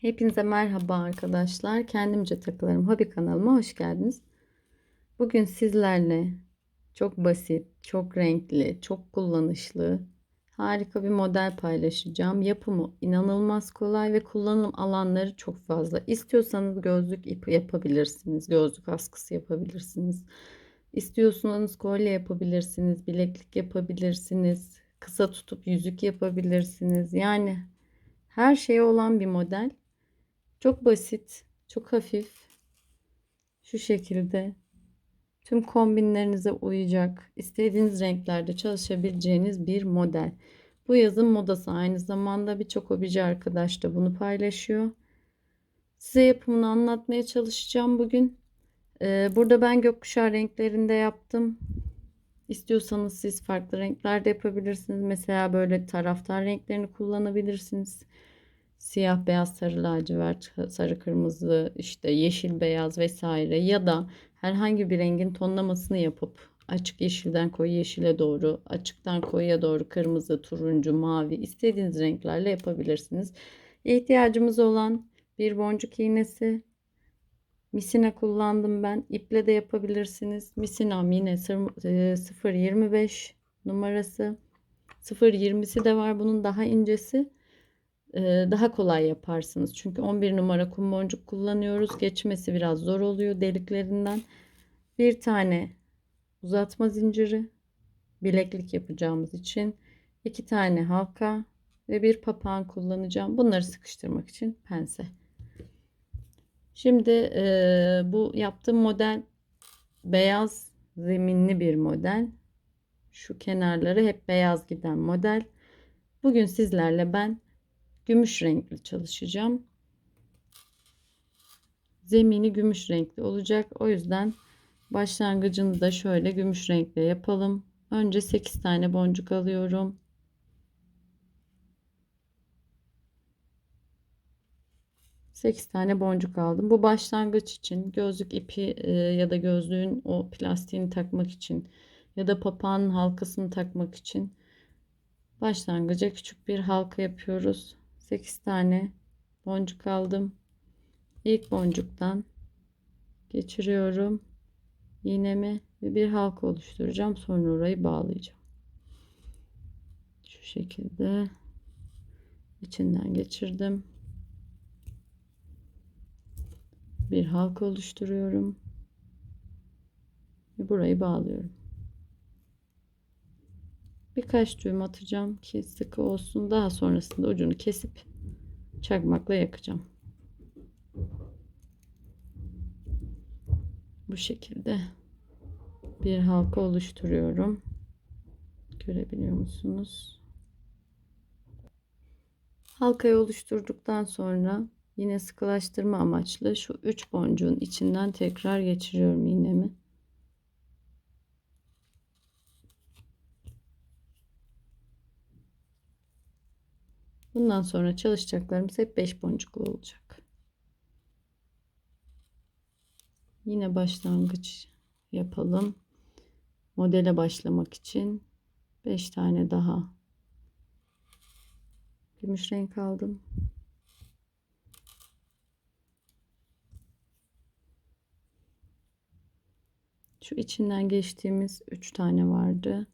Hepinize merhaba arkadaşlar. Kendimce takılarım hobi kanalıma hoş geldiniz. Bugün sizlerle çok basit, çok renkli, çok kullanışlı, harika bir model paylaşacağım. Yapımı inanılmaz kolay ve kullanım alanları çok fazla. İstiyorsanız gözlük ipi yapabilirsiniz, gözlük askısı yapabilirsiniz. İstiyorsanız kolye yapabilirsiniz, bileklik yapabilirsiniz, kısa tutup yüzük yapabilirsiniz. Yani her şeye olan bir model. Çok basit, çok hafif. Şu şekilde tüm kombinlerinize uyacak, istediğiniz renklerde çalışabileceğiniz bir model. Bu yazın modası aynı zamanda birçok hobici arkadaş da bunu paylaşıyor. Size yapımını anlatmaya çalışacağım bugün. Ee, burada ben gökkuşağı renklerinde yaptım. İstiyorsanız siz farklı renklerde yapabilirsiniz. Mesela böyle taraftar renklerini kullanabilirsiniz siyah beyaz sarı lacivert sarı kırmızı işte yeşil beyaz vesaire ya da herhangi bir rengin tonlamasını yapıp açık yeşilden koyu yeşile doğru açıktan koyuya doğru kırmızı turuncu mavi istediğiniz renklerle yapabilirsiniz. İhtiyacımız olan bir boncuk iğnesi misina kullandım ben iple de yapabilirsiniz. Misinam yine 0.25 numarası. 0.20'si de var bunun daha incesi daha kolay yaparsınız. Çünkü 11 numara kum boncuk kullanıyoruz. Geçmesi biraz zor oluyor deliklerinden. Bir tane uzatma zinciri bileklik yapacağımız için iki tane halka ve bir papağan kullanacağım. Bunları sıkıştırmak için pense. Şimdi e, bu yaptığım model beyaz zeminli bir model. Şu kenarları hep beyaz giden model. Bugün sizlerle ben gümüş renkli çalışacağım. Zemini gümüş renkli olacak. O yüzden başlangıcını da şöyle gümüş renkle yapalım. Önce 8 tane boncuk alıyorum. Sekiz tane boncuk aldım. Bu başlangıç için gözlük ipi e, ya da gözlüğün o plastiğini takmak için ya da papağanın halkasını takmak için başlangıca küçük bir halka yapıyoruz. 8 tane boncuk aldım. İlk boncuktan geçiriyorum iğnemi ve bir halka oluşturacağım. Sonra orayı bağlayacağım. Şu şekilde içinden geçirdim. Bir halka oluşturuyorum. Ve burayı bağlıyorum. Birkaç düğüm atacağım ki sıkı olsun. Daha sonrasında ucunu kesip çakmakla yakacağım. Bu şekilde bir halka oluşturuyorum. Görebiliyor musunuz? Halkayı oluşturduktan sonra yine sıkılaştırma amaçlı şu üç boncuğun içinden tekrar geçiriyorum iğnemi. Bundan sonra çalışacaklarımız hep 5 boncuklu olacak. Yine başlangıç yapalım. Modele başlamak için 5 tane daha gümüş renk aldım. Şu içinden geçtiğimiz 3 tane vardı.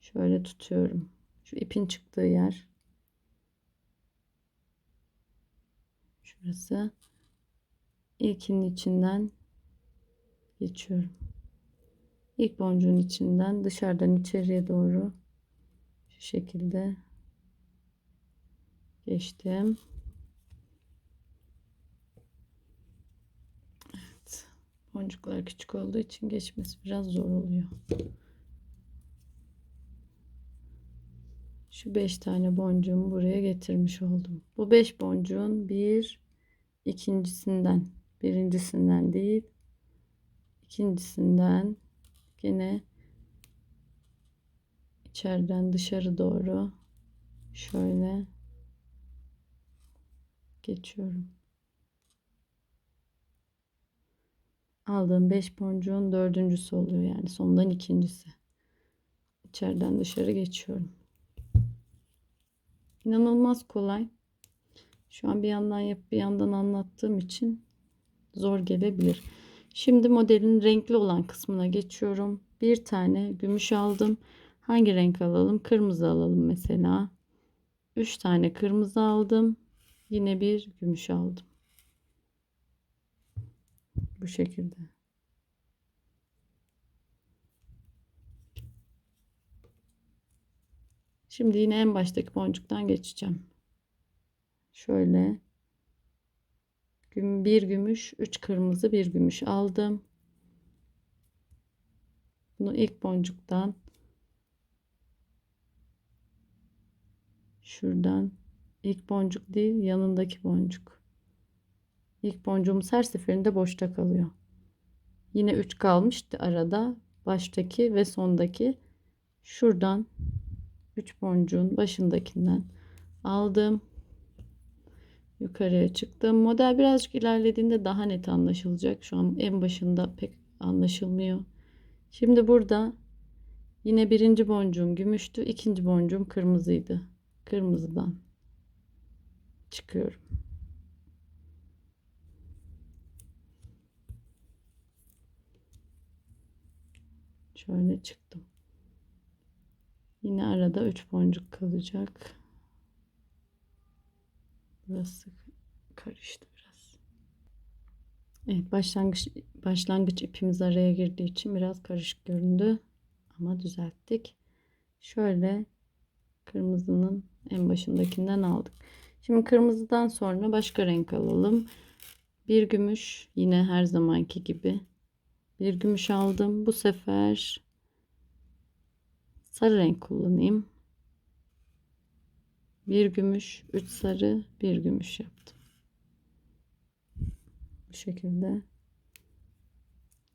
Şöyle tutuyorum. Şu ipin çıktığı yer. Şurası. İlkinin içinden geçiyorum. İlk boncuğun içinden dışarıdan içeriye doğru şu şekilde geçtim. Evet. Boncuklar küçük olduğu için geçmesi biraz zor oluyor. Şu 5 tane boncuğumu buraya getirmiş oldum. Bu 5 boncuğun bir ikincisinden birincisinden değil ikincisinden yine içeriden dışarı doğru şöyle geçiyorum. Aldığım 5 boncuğun dördüncüsü oluyor yani sondan ikincisi. İçeriden dışarı geçiyorum. İnanılmaz kolay. Şu an bir yandan yap bir yandan anlattığım için zor gelebilir. Şimdi modelin renkli olan kısmına geçiyorum. Bir tane gümüş aldım. Hangi renk alalım? Kırmızı alalım mesela. 3 tane kırmızı aldım. Yine bir gümüş aldım. Bu şekilde. Şimdi yine en baştaki boncuktan geçeceğim. Şöyle bir gümüş, üç kırmızı, bir gümüş aldım. Bunu ilk boncuktan şuradan ilk boncuk değil yanındaki boncuk. İlk boncuğumuz her seferinde boşta kalıyor. Yine 3 kalmıştı arada. Baştaki ve sondaki şuradan 3 boncuğun başındakinden aldım. Yukarıya çıktım. Model birazcık ilerlediğinde daha net anlaşılacak. Şu an en başında pek anlaşılmıyor. Şimdi burada yine birinci boncuğum gümüştü. ikinci boncuğum kırmızıydı. Kırmızıdan çıkıyorum. Şöyle çıktım. Yine arada 3 boncuk kalacak. Burası karıştı biraz. Evet başlangıç başlangıç ipimiz araya girdiği için biraz karışık göründü. Ama düzelttik. Şöyle kırmızının en başındakinden aldık. Şimdi kırmızıdan sonra başka renk alalım. Bir gümüş yine her zamanki gibi. Bir gümüş aldım. Bu sefer sarı renk kullanayım. Bir gümüş, üç sarı, bir gümüş yaptım. Bu şekilde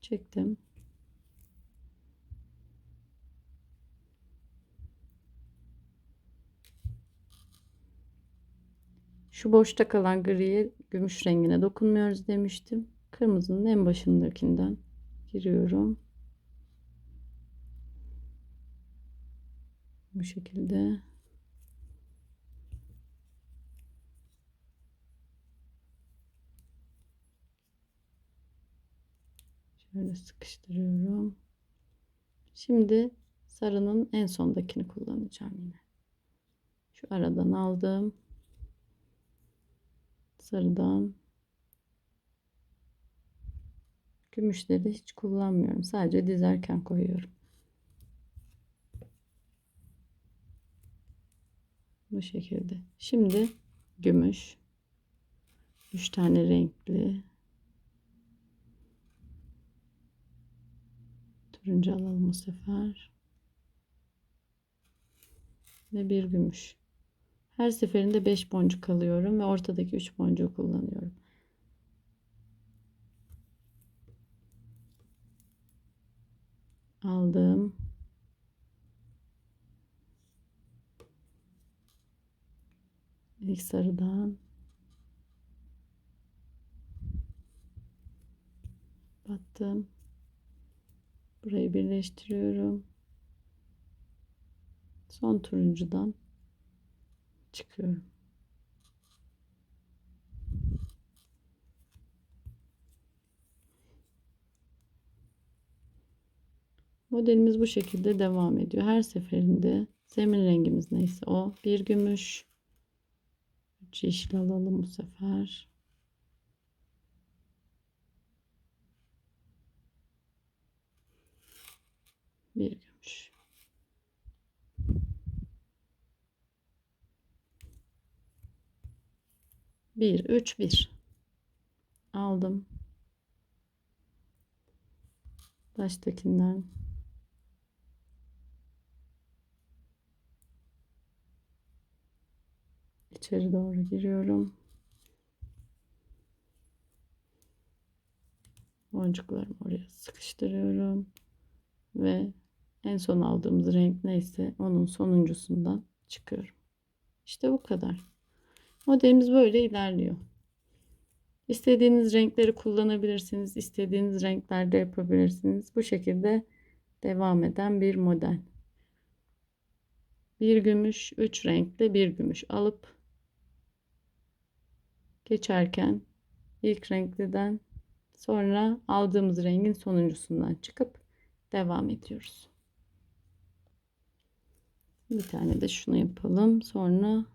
çektim. Şu boşta kalan griye gümüş rengine dokunmuyoruz demiştim. Kırmızının en başındakinden giriyorum. Bu şekilde. Şöyle sıkıştırıyorum. Şimdi sarının en sondakini kullanacağım yine. Şu aradan aldım. Sarıdan gümüşleri hiç kullanmıyorum. Sadece dizerken koyuyorum. Bu şekilde. Şimdi gümüş. 3 tane renkli Turuncu alalım bu sefer. Ve bir gümüş. Her seferinde 5 boncuk alıyorum ve ortadaki 3 boncuğu kullanıyorum. Aldım. İlk sarıdan battım. Burayı birleştiriyorum. Son turuncudan çıkıyorum. Modelimiz bu şekilde devam ediyor. Her seferinde zemin rengimiz neyse o. Bir gümüş. Üç yeşil alalım bu sefer. Bir gümüş. Bir, üç, bir. Aldım. Baştakinden içeri doğru giriyorum. Boncuklarımı oraya sıkıştırıyorum ve en son aldığımız renk neyse onun sonuncusundan çıkıyorum. İşte bu kadar. Modelimiz böyle ilerliyor. İstediğiniz renkleri kullanabilirsiniz. İstediğiniz renklerde yapabilirsiniz. Bu şekilde devam eden bir model. Bir gümüş, üç renkli bir gümüş alıp geçerken ilk renkliden sonra aldığımız rengin sonuncusundan çıkıp devam ediyoruz. Bir tane de şunu yapalım. Sonra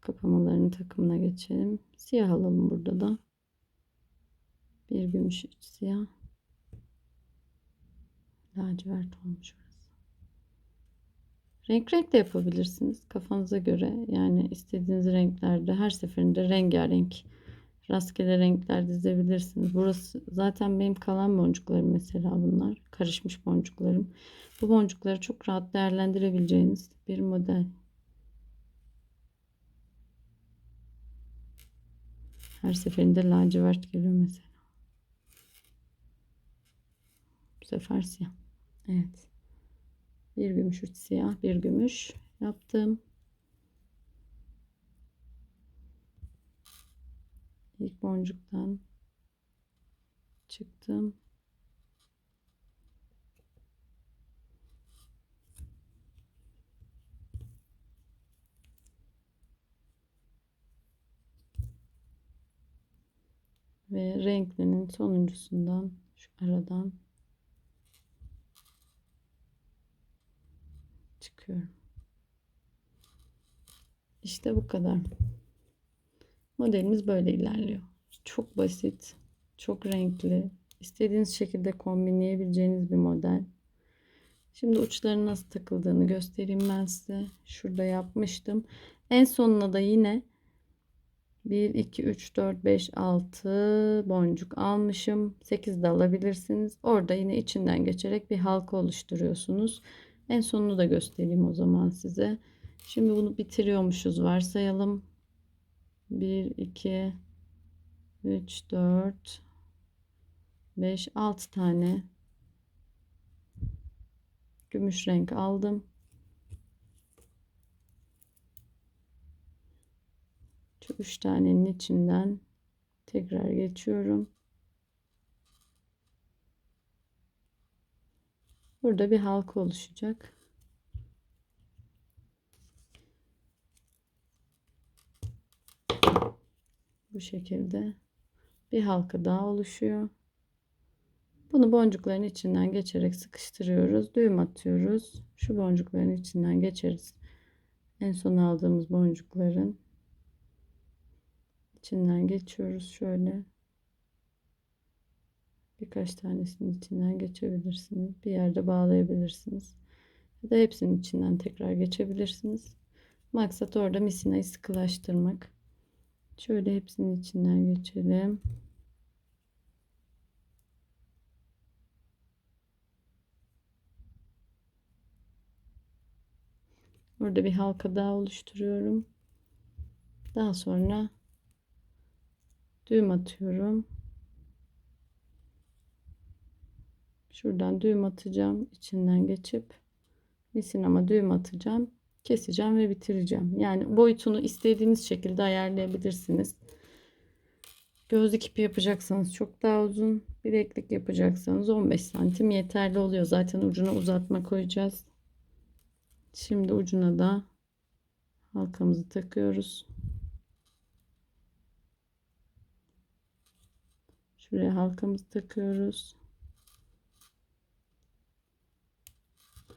kapamaların takımına geçelim. Siyah alalım burada da. Bir gümüş üç siyah. Lacivert olmuş orası. Renk renk de yapabilirsiniz. Kafanıza göre yani istediğiniz renklerde her seferinde rengarenk rastgele renkler dizebilirsiniz. Burası zaten benim kalan boncuklarım mesela bunlar. Karışmış boncuklarım. Bu boncukları çok rahat değerlendirebileceğiniz bir model. Her seferinde lacivert geliyor mesela. Bu sefer siyah. Evet. Bir gümüş üç siyah bir gümüş yaptım. İlk boncuktan çıktım. Ve renklinin sonuncusundan şu aradan çıkıyorum. İşte bu kadar. Modelimiz böyle ilerliyor. Çok basit, çok renkli, istediğiniz şekilde kombinleyebileceğiniz bir model. Şimdi uçların nasıl takıldığını göstereyim ben size. Şurada yapmıştım. En sonuna da yine 1, 2, 3, 4, 5, 6 boncuk almışım. 8 de alabilirsiniz. Orada yine içinden geçerek bir halka oluşturuyorsunuz. En sonunu da göstereyim o zaman size. Şimdi bunu bitiriyormuşuz varsayalım. 1, 2, 3, 4, 5, 6 tane gümüş renk aldım. Şu üç tanenin içinden tekrar geçiyorum. Burada bir halka oluşacak. Bu şekilde bir halka daha oluşuyor. Bunu boncukların içinden geçerek sıkıştırıyoruz. Düğüm atıyoruz. Şu boncukların içinden geçeriz. En son aldığımız boncukların içinden geçiyoruz şöyle. Birkaç tanesinin içinden geçebilirsiniz. Bir yerde bağlayabilirsiniz. Ya da hepsinin içinden tekrar geçebilirsiniz. Maksat orada misinayı sıkılaştırmak. Şöyle hepsinin içinden geçelim. Burada bir halka daha oluşturuyorum. Daha sonra düğüm atıyorum. Şuradan düğüm atacağım. içinden geçip misin ama düğüm atacağım. Keseceğim ve bitireceğim. Yani boyutunu istediğiniz şekilde ayarlayabilirsiniz. Gözlük ipi yapacaksanız çok daha uzun. Bileklik yapacaksanız 15 santim yeterli oluyor. Zaten ucuna uzatma koyacağız. Şimdi ucuna da halkamızı takıyoruz. Şuraya halkamızı takıyoruz.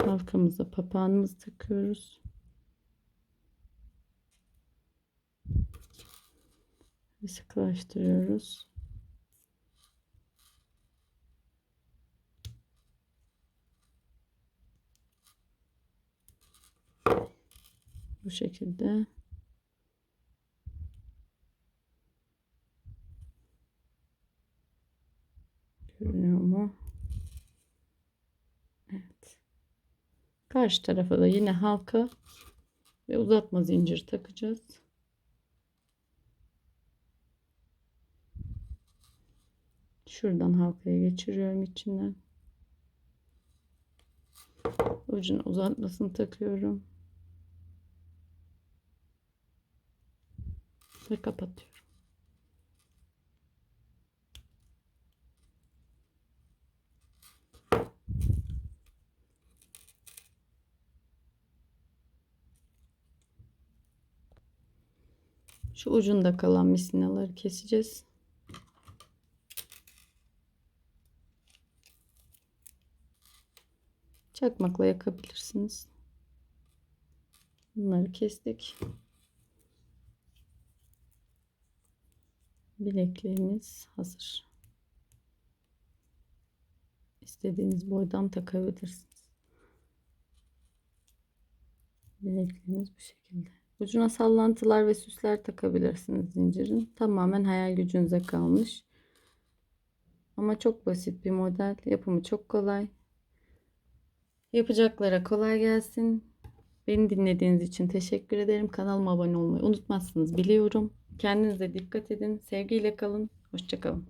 Halkamıza papağanımızı takıyoruz. Ve sıkılaştırıyoruz. Bu şekilde görünüyor mu? Evet. Karşı tarafa da yine halka ve uzatma zincir takacağız. Şuradan halkaya geçiriyorum içinden. Ucuna uzatmasını takıyorum. Ve kapatıyorum. Şu ucunda kalan misinaları keseceğiz. Çakmakla yakabilirsiniz. Bunları kestik. Bilekliğimiz hazır. İstediğiniz boydan takabilirsiniz. Bilekliğimiz bu şekilde. Ucuna sallantılar ve süsler takabilirsiniz zincirin. Tamamen hayal gücünüze kalmış. Ama çok basit bir model. Yapımı çok kolay. Yapacaklara kolay gelsin. Beni dinlediğiniz için teşekkür ederim. Kanalıma abone olmayı unutmazsınız biliyorum. Kendinize dikkat edin. Sevgiyle kalın. Hoşçakalın.